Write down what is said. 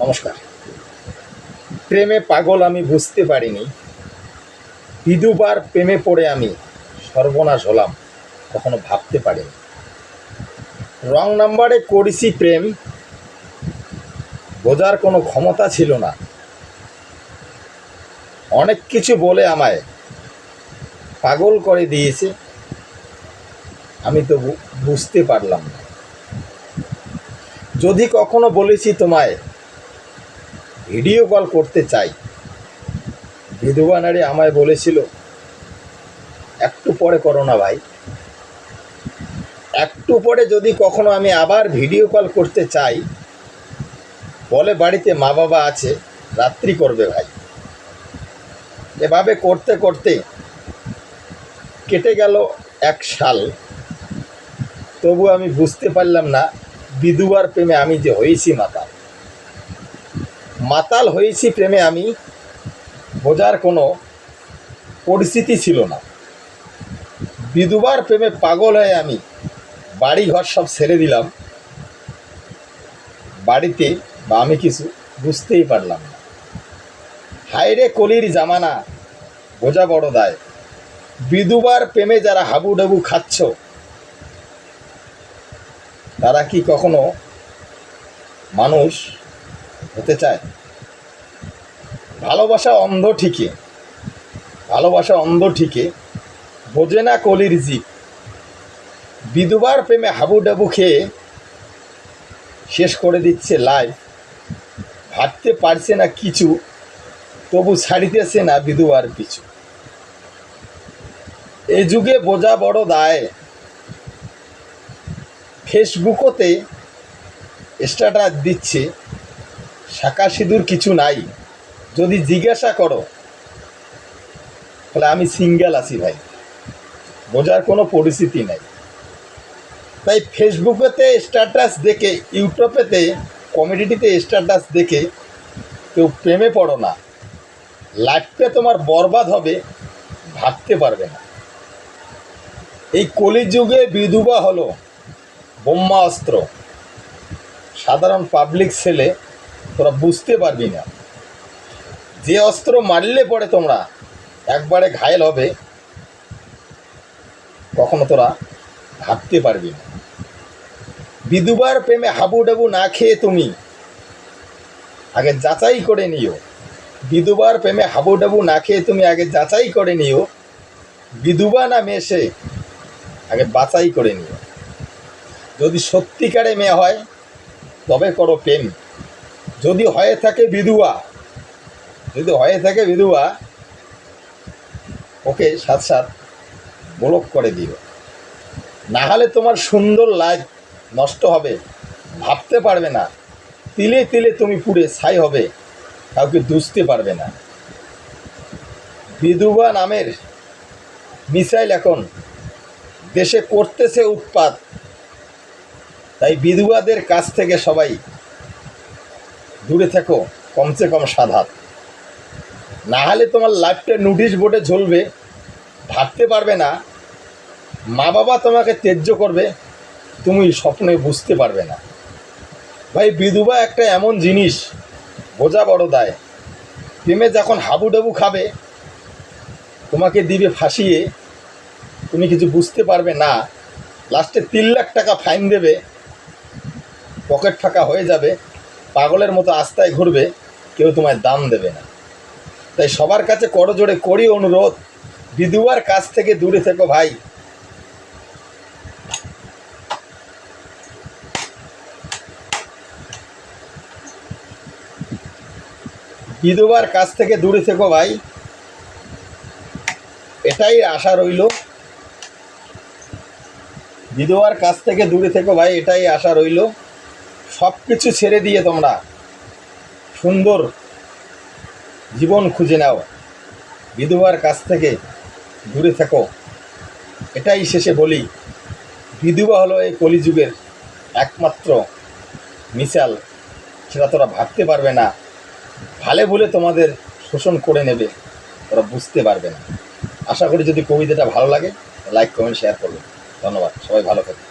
নমস্কার। প্রেমে পাগল আমি বুঝতে পারিনি। বিদুবার প্রেমে পড়ে আমি সর্বনাশ হলাম, কখনো ভাবতে পারিনি। রং নাম্বারে করেছি প্রেম, বোঝার কোনো ক্ষমতা ছিল না। অনেক কিছু বলে আমায় পাগল করে দিয়েছে, আমি তো বুঝতে পারলাম না। যদি কখনো বলেছি তোমায় ভিডিও কল করতে চাই। বিধবা নারী আমায় বলেছিল, একটু পরে করো না ভাই। একটু পরে যদি কখনো আমি আবার ভিডিও কল করতে চাই, বলে বাড়িতে মা বাবা আছে, রাত্রি করবে ভাই। এভাবে করতে করতে কেটে গেল এক সাল। তবু আমি বুঝতে পারলাম না বিধুয়ার প্রেমে আমি যে হয়েছি মাতাল। মাতাল হয়েছি প্রেমে আমি, বোঝার কোনো পরিস্থিতি ছিল না। বিধুবার প্রেমে পাগল হয়ে আমি বাড়ি ঘর সব ছেড়ে দিলাম। বাড়িতে বা আমি কিছু বুঝতেই পারলাম না। হায়রে কলির জামানা, বোঝা বড় দায়। বিধুবার প্রেমে যারা হাবুডাবু খাচ্ছ, তারা কি কখনো মানুষ হতে চায়। ভালোবাসা অন্ধ ঠিকে ভালোবাসা অন্ধ ঠিকে বোঝে না কলির জীব। বিধবার প্রেমে হাবুডাবু খেয়ে শেষ করে দিচ্ছে লাইফ ভাবতে পারছে না কিছু, তবু ছাড়িতেছে না বিধবার পিছু। এ যুগে বোঝা বড় দায়। ফেসবুকতে স্ট্যাটাস দিচ্ছে। শাঁকা সিঁদুর কিছু নাই। যদি জিজ্ঞাসা করো, তাহলে আমি সিঙ্গেল আছি ভাই। বোঝার কোনো পরিস্থিতি নাই। তাই ফেসবুকেতে স্ট্যাটাস দেখে, ইউটিউবেতে কমেডিটিতে স্ট্যাটাস দেখে কেউ প্রেমে পড়ো না। লাইফটা তোমার বরবাদ হবে, ভাবতে পারবে না। এই কলিযুগে বিধবা হলো বোম্মা অস্ত্র সাধারণ পাবলিক ছেলে তোরা বুঝতে পারবি না। যে অস্ত্র মারলে পরে তোমরা একবারে ঘায়েল হবে, কখনো তোরা ভাবতে পারবি না। বিধুবার প্রেমে হাবুডাবু না খেয়ে তুমি আগে যাচাই করে নিও। বিধুবার প্রেমে হাবুডাবু না খেয়ে তুমি আগে যাচাই করে নিও। বিধুবা না মেশে আগে বাছাই করে নিও। যদি সত্যিকারে মেয়ে হয়, তবে করো প্রেম। যদি হয়ে থাকে বিধুয়া, যদি হয়ে থাকে বিধুয়া, ওকে সাথ সাথ ব্লক করে দিও। না হলে তোমার সুন্দর লাইফ নষ্ট হবে, ভাবতে পারবে না। তিলে তিলে তুমি পুড়ে ছাই হবে, কাউকে দুষতে পারবে না। বিধুবা নামের মিসাইল এখন দেশে করতেছে উৎপাত। তাই বিধবাদের কাছ থেকে সবাই দূরে থেকো, কমসে কম সাধাত না হলে তোমার লাইফটা নোটিশ বোর্ডে ঝুলবে, ভাবতে পারবে না, মা বাবা তোমাকে ত্যায্য করবে, তুমি স্বপ্নে বুঝতে পারবে না। ভাই, বিধবা একটা এমন জিনিস, বোঝা বড় দায়। প্রেমে যখন হাবুডাবু খাবে, তোমাকে দিবে ফাঁসিয়ে, তুমি কিছু বুঝতে পারবে না লাস্টে তিন লাখ টাকা ফাইন দেবে পকেট ফাঁকা হয়ে যাবে পাগলের মতো আস্তায় ঘুরবে, কেউ তোমায় দাম দেবে না। তাই সবার কাছে করজোড়ে করি অনুরোধ, বিধুয়ার কাছ থেকে দূরে থেকো ভাই। বিধবার কাছ থেকে দূরে থেকো ভাই। এটাই আশা রইল। বিধবার কাছ থেকে দূরে থেকো ভাই, এটাই আশা রইল। সব কিছু ছেড়ে দিয়ে তোমরা সুন্দর জীবন খুঁজে নাও। বিধবার কাছ থেকে দূরে থাকো। এটাই শেষে বলি, বিধবা হলো এই কলিযুগের একমাত্র মিসাল সেটা তোরা ভাবতে পারবে না। ভালে বলে তোমাদের শোষণ করে নেবে ওরা বুঝতে পারবে না। আশা করি যদি কবিতাটা ভালো লাগে, লাইক, কমেন্ট শেয়ার করবে। ধন্যবাদ, সবাই ভালো থাকবে।